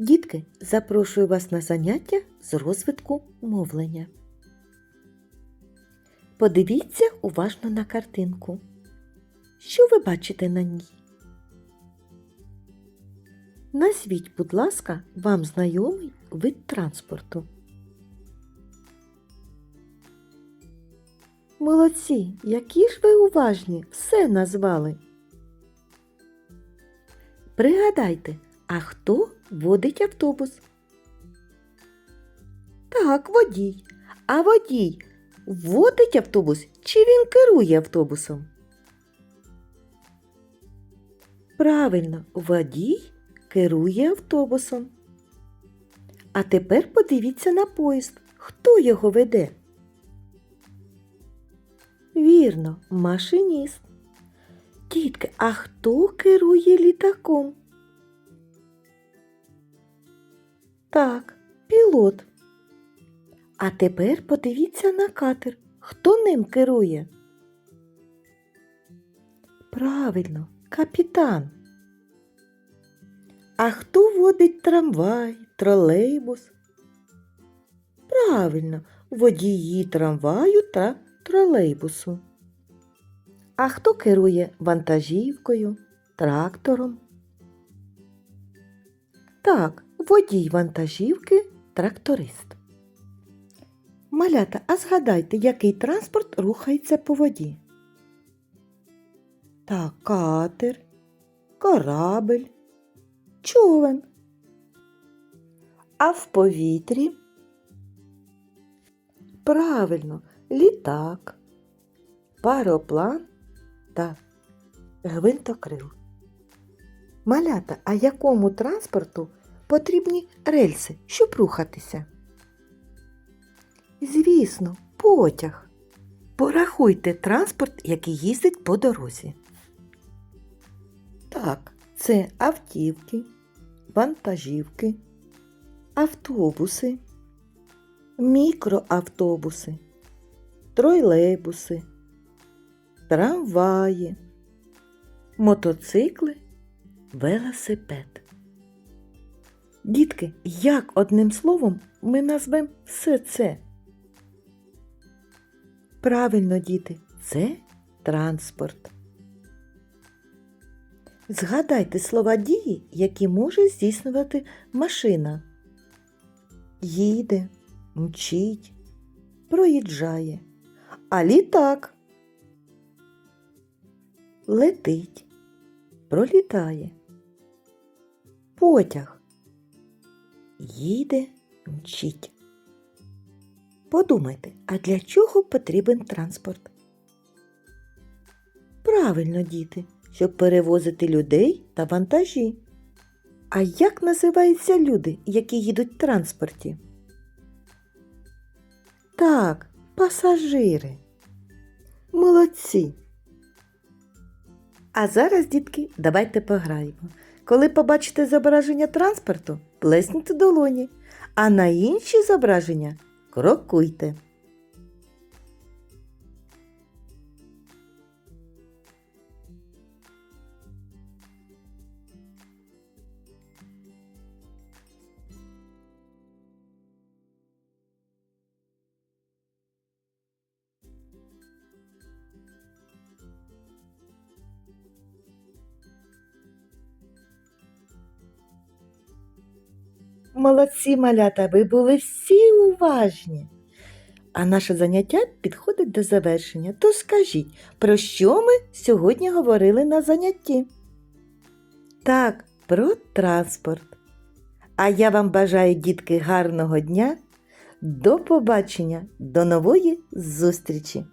Дітки, запрошую вас на заняття з розвитку мовлення. Подивіться уважно на картинку. Що ви бачите на ній? Назвіть, будь ласка, вам знайомий вид транспорту. Молодці, які ж ви уважні, все назвали. Пригадайте, а хто водить автобус? Так, водій. А водій водить автобус чи він керує автобусом? Правильно, водій керує автобусом. А тепер подивіться на поїзд. Хто його веде? Вірно, машиніст. Дітки, а хто керує літаком? Так, пілот. А тепер подивіться на катер. Хто ним керує? Правильно, капітан. А хто водить трамвай, тролейбус? Правильно, водії трамваю та тролейбусу. А хто керує вантажівкою, трактором? Так, водій вантажівки тракторист. Малята, а згадайте, який транспорт рухається по воді? Так, катер, корабель, човен. А в повітрі? Правильно, літак, пароплан та гвинтокрил. Малята, а якому транспорту потрібні рельси, щоб рухатися? Звісно, потяг. Порахуйте транспорт, який їздить по дорозі. Так, це автівки, вантажівки, автобуси, мікроавтобуси, тролейбуси, трамваї, мотоцикли, велосипед. Дітки, як одним словом ми назвемо все це? Правильно, діти, це транспорт. Згадайте слова дії, які може здійснювати машина. Їде, мчить, проїжджає. А літак летить, пролітає. Потяг їде, мчить. Подумайте, а для чого потрібен транспорт? Правильно, діти, щоб перевозити людей та вантажі. А як називаються люди, які їдуть в транспорті? Так, пасажири. Молодці. А зараз, дітки, давайте пограємо. Коли побачите зображення транспорту, плесніть долоні, а на інші зображення крокуйте. Молодці малята, ви були всі уважні. А наше заняття підходить до завершення. То скажіть, про що ми сьогодні говорили на занятті? Так, про транспорт. А я вам бажаю, дітки, гарного дня. До побачення, до нової зустрічі!